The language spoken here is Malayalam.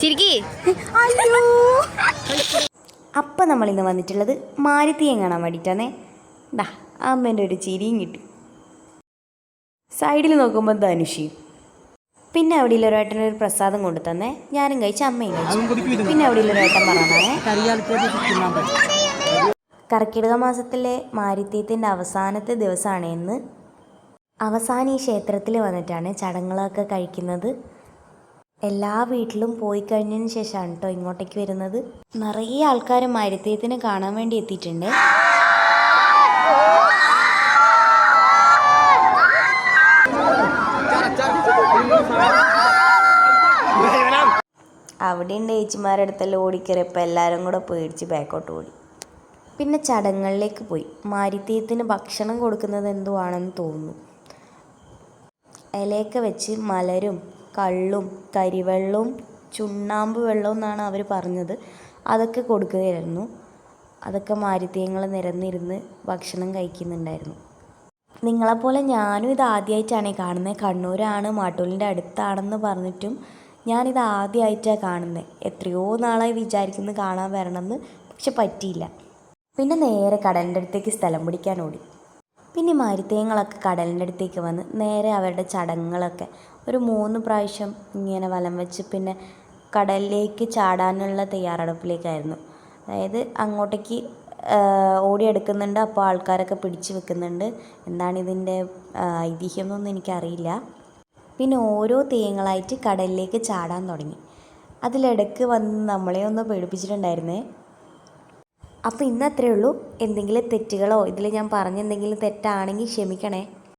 ചിരിക്കി അപ്പം നമ്മളിന്ന് വന്നിട്ടുള്ളത് മാരുതിയെ കാണാൻ വേണ്ടിയിട്ടാണേ. അമ്മേന്റെ അമ്മേന്റെ ഒരു ചിരിയും കിട്ടി. സൈഡിൽ നോക്കുമ്പോൾ ധനുഷി. പിന്നെ അവിടെ ഒരു ഒരു പ്രസാദം കൊണ്ടു തന്നെ. ഞാനും കഴിച്ച് അമ്മയും കഴിച്ചു. പിന്നെ അവിടെ ഒരു ഏട്ടൻ പറഞ്ഞാണേ കർക്കിടക മാസത്തിലെ മാരിത്യത്തിന്റെ അവസാനത്തെ ദിവസമാണ് ഇന്ന്. അവസാനം ഈ ക്ഷേത്രത്തിൽ വന്നിട്ടാണ് ചടങ്ങുകളൊക്കെ കഴിക്കുന്നത്. എല്ലാ വീട്ടിലും പോയി കഴിഞ്ഞതിന് ശേഷമാണ് കേട്ടോ ഇങ്ങോട്ടേക്ക് വരുന്നത്. നിറയെ ആൾക്കാർ മരുത്തേത്തിനെ കാണാൻ വേണ്ടി എത്തിയിട്ടുണ്ട്. അവിടെ ഉണ്ട് ചേച്ചിമാരുടെ അടുത്തെല്ലാം ഓടിക്കയറിയപ്പോൾ എല്ലാവരും കൂടെ പേടിച്ച് ബാക്കോട്ട് ഓടി. പിന്നെ ചടങ്ങുകളിലേക്ക് പോയി. മാരിത്തീയത്തിന് ഭക്ഷണം കൊടുക്കുന്നത് എന്തോ ആണെന്ന് തോന്നുന്നു. ഇലയൊക്കെ വെച്ച് മലരും കള്ളും കരിവെള്ളവും ചുണ്ണാമ്പ് വെള്ളവും എന്നാണ് അവർ പറഞ്ഞത്. അതൊക്കെ കൊടുക്കുകയായിരുന്നു. അതൊക്കെ മാരുത്യങ്ങൾ നിരന്നിരുന്ന് ഭക്ഷണം കഴിക്കുന്നുണ്ടായിരുന്നു. നിങ്ങളെപ്പോലെ ഞാനും ഇത് ആദ്യമായിട്ടാണ് കാണുന്നത് കണ്ണൂരാണ് മാട്ടൂലിന്റെ അടുത്താണെന്ന് പറഞ്ഞിട്ടും ഞാനിത് ആദ്യമായിട്ടാണ് കാണുന്നത് എത്രയോ നാളായി വിചാരിക്കുന്നു കാണാൻ വരണമെന്ന് പക്ഷെ പറ്റിയില്ല. പിന്നെ നേരെ കടലിന്റെ അടുത്തേക്ക് സ്ഥലം പിടിക്കാൻ ഓടി. പിന്നെ മരുത്തേങ്ങളൊക്കെ കടലിന്റെ അടുത്തേക്ക് വന്ന് നേരെ അവരുടെ ചടങ്ങുകളൊക്കെ. ഒരു മൂന്ന് പ്രാവശ്യം ഇങ്ങനെ വലം വെച്ച് പിന്നെ കടലിലേക്ക് ചാടാനുള്ള തയ്യാറെടുപ്പിലേക്കായിരുന്നു. അതായത് അങ്ങോട്ടേക്ക് ഓടിയെടുക്കുന്നുണ്ട് അപ്പോൾ ആൾക്കാരൊക്കെ പിടിച്ചു വെക്കുന്നുണ്ട്. എന്താണ് ഇതിന്റെ ഐതിഹ്യം എന്നൊന്നും എനിക്കറിയില്ല. പിന്നെ ഓരോ തെയ്യങ്ങളായിട്ട് കടലിലേക്ക് ചാടാൻ തുടങ്ങി. അതിലിടക്ക് വന്ന് നമ്മളെ ഒന്ന് പേടിപ്പിച്ചിട്ടുണ്ടായിരുന്നേ അപ്പോൾ ഇന്ന് അത്രയേ ഉള്ളൂ. എന്തെങ്കിലും തെറ്റുകളോ ഇതിൽ ഞാൻ പറഞ്ഞ എന്തെങ്കിലും തെറ്റാണെങ്കിൽ ക്ഷമിക്കണേ.